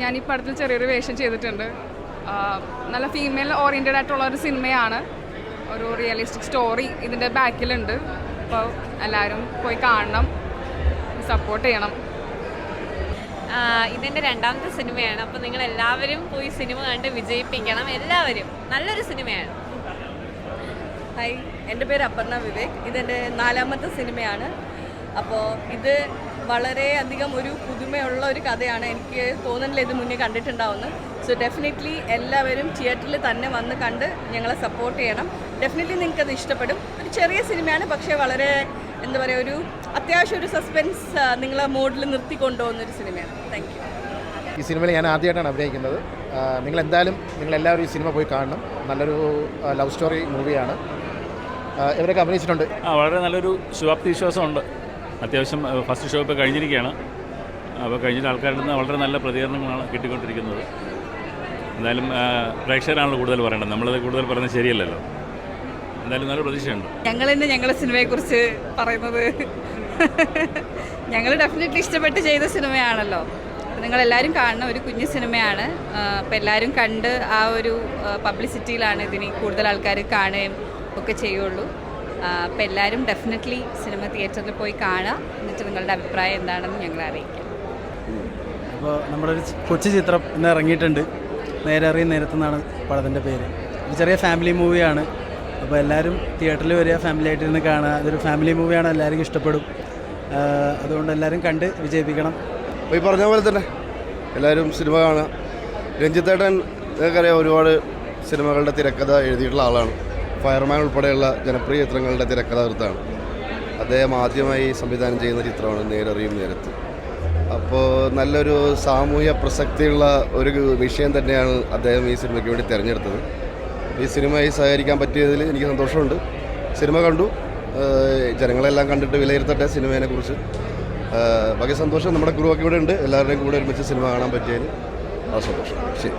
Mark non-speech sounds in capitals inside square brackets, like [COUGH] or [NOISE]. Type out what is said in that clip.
ഞാൻ ഈ പടത്തിൽ ചെറിയൊരു വേഷം ചെയ്തിട്ടുണ്ട്. നല്ല ഫീമെയിൽ ഓറിയന്റഡ് ആയിട്ടുള്ള ഒരു സിനിമയാണ് ഒരു റിയലിസ്റ്റിക് സ്റ്റോറി ഇതിന്റെ ബാക്കിലുണ്ട്. അപ്പോൾ എല്ലാവരും പോയി കാണണം. സപ്പോർട്ട് ചെയ്യണം. ഇതിന്റെ രണ്ടാമത്തെ സിനിമയാണ് അപ്പോൾ നിങ്ങൾ എല്ലാവരും പോയി സിനിമ കണ്ട് വിജയിപ്പിക്കണം എല്ലാവരും. നല്ലൊരു സിനിമയാണ് ഹായ് എന്റെ പേര് അപർണ വിവേക്. ഇതെന്റെ നാലാമത്തെ സിനിമയാണ് അപ്പോൾ ഇത് വളരെയധികം ഒരു പുതുമയുള്ള ഒരു കഥയാണ് എനിക്ക് തോന്നുന്നില്ല ഇത് മുന്നേ കണ്ടിട്ടുണ്ടാവുന്നു. സോ ഡെഫിനറ്റ്ലി എല്ലാവരും തിയേറ്ററിൽ തന്നെ വന്ന് കണ്ട് ഞങ്ങളെ സപ്പോർട്ട് ചെയ്യണം. ഡെഫിനറ്റ്ലി നിങ്ങൾക്കത് ഇഷ്ടപ്പെടും. ഒരു ചെറിയ സിനിമയാണ് പക്ഷേ വളരെ എന്താ പറയുക ഒരു അത്യാവശ്യം ഒരു സസ്പെൻസ് നിങ്ങളെ മോഡിൽ നിർത്തി കൊണ്ടുപോകുന്ന ഒരു സിനിമയാണ്. താങ്ക് യു ഈ സിനിമയിൽ ഞാൻ ആദ്യമായിട്ടാണ് അഭിനയിക്കുന്നത്. നിങ്ങൾ എന്തായാലും നിങ്ങൾ എല്ലാവരും ഈ സിനിമ പോയി കാണണം. നല്ലൊരു ലവ് സ്റ്റോറി മൂവിയാണ് ഇവരൊക്കെ അഭിനയിച്ചിട്ടുണ്ട്. വളരെ നല്ലൊരു ശുഭാപ്തി വിശ്വാസമുണ്ട്. അത്യാവശ്യം ഫസ്റ്റ് ഷോ ഇപ്പോൾ കഴിഞ്ഞിരിക്കുകയാണ്. അപ്പോൾ കഴിഞ്ഞിട്ട് ആൾക്കാരിൽ നിന്ന് വളരെ നല്ല പ്രതികരണങ്ങളാണ് കിട്ടിക്കൊണ്ടിരിക്കുന്നത്. എന്തായാലും പ്രേക്ഷകരാണല്ലോ കൂടുതൽ പറയേണ്ടത്. നമ്മളത് കൂടുതൽ പറയുന്നത് ശരിയല്ലല്ലോ. എന്തായാലും നല്ല പ്രതീക്ഷയുണ്ട്. ഞങ്ങൾ തന്നെ ഞങ്ങളുടെ സിനിമയെക്കുറിച്ച് പറയുന്നത് [LAUGHS] ഞങ്ങൾ ഡെഫിനറ്റ്ലി ഇഷ്ടപ്പെട്ട് ചെയ്ത സിനിമയാണല്ലോ. നിങ്ങളെല്ലാവരും കാണുന്ന ഒരു കുഞ്ഞു സിനിമയാണ്. അപ്പോൾ എല്ലാവരും കണ്ട് ആ ഒരു പബ്ലിസിറ്റിയിലാണ് ഇതിന് കൂടുതൽ ആൾക്കാർ കാണുകയും ഒക്കെ ചെയ്യുള്ളൂ. അപ്പോൾ എല്ലാവരും ഡെഫിനറ്റ്ലി സിനിമ തിയേറ്ററിൽ പോയി കാണുക. എന്നിട്ട് നിങ്ങളുടെ അഭിപ്രായം എന്താണെന്ന് ഞങ്ങളെ അറിയിക്കാം. അപ്പോൾ നമ്മളൊരു ഒരു കൊച്ചു ചിത്രം ഇന്ന് ഇറങ്ങിയിട്ടുണ്ട്. നേരെ അറിയും നേരത്തെന്നാണ് പടത്തിന്റെ പേര്. ഒരു ചെറിയ ഫാമിലി മൂവിയാണ് അപ്പോൾ എല്ലാവരും തിയേറ്ററിൽ വരിക ഫാമിലി ആയിട്ട് ഇരുന്ന് കാണുക. അതൊരു ഫാമിലി മൂവിയാണ് എല്ലാവർക്കും ഇഷ്ടപ്പെടും. അതുകൊണ്ട് എല്ലാവരും കണ്ട് വിജയിപ്പിക്കണം. അപ്പോൾ ഈ പറഞ്ഞ പോലെ തന്നെ എല്ലാവരും സിനിമ കാണുക. രഞ്ജിത്തേട്ടൻ നിങ്ങൾക്കറിയാം ഒരുപാട് സിനിമകളുടെ തിരക്കഥ എഴുതിയിട്ടുള്ള ആളാണ്. ഫയർമാൻ ഉൾപ്പെടെയുള്ള ജനപ്രിയ ചിത്രങ്ങളുടെ തിരക്കഥാകൃത്താണ്. അദ്ദേഹം ആദ്യമായി സംവിധാനം ചെയ്യുന്ന ചിത്രമാണ് നേരറിയും നേരത്ത്. അപ്പോൾ നല്ലൊരു സാമൂഹ്യ പ്രസക്തിയുള്ള ഒരു വിഷയം തന്നെയാണ് അദ്ദേഹം ഈ സിനിമയ്ക്ക് വേണ്ടി തിരഞ്ഞെടുത്തത്. ഈ സിനിമയിൽ സഹകരിക്കാൻ പറ്റിയതിൽ എനിക്ക് സന്തോഷമുണ്ട്. സിനിമ കണ്ടു. ജനങ്ങളെല്ലാം കണ്ടിട്ട് വിലയിരുത്തട്ടെ സിനിമയെക്കുറിച്ച് ബാക്കി സന്തോഷം നമ്മുടെ ഗ്രൂപ്പൊക്കെ ഇവിടെ ഉണ്ട്. എല്ലാവരുടെയും കൂടെ ഒരുമിച്ച് സിനിമ കാണാൻ പറ്റിയതിൽ ആ സന്തോഷം. ശരി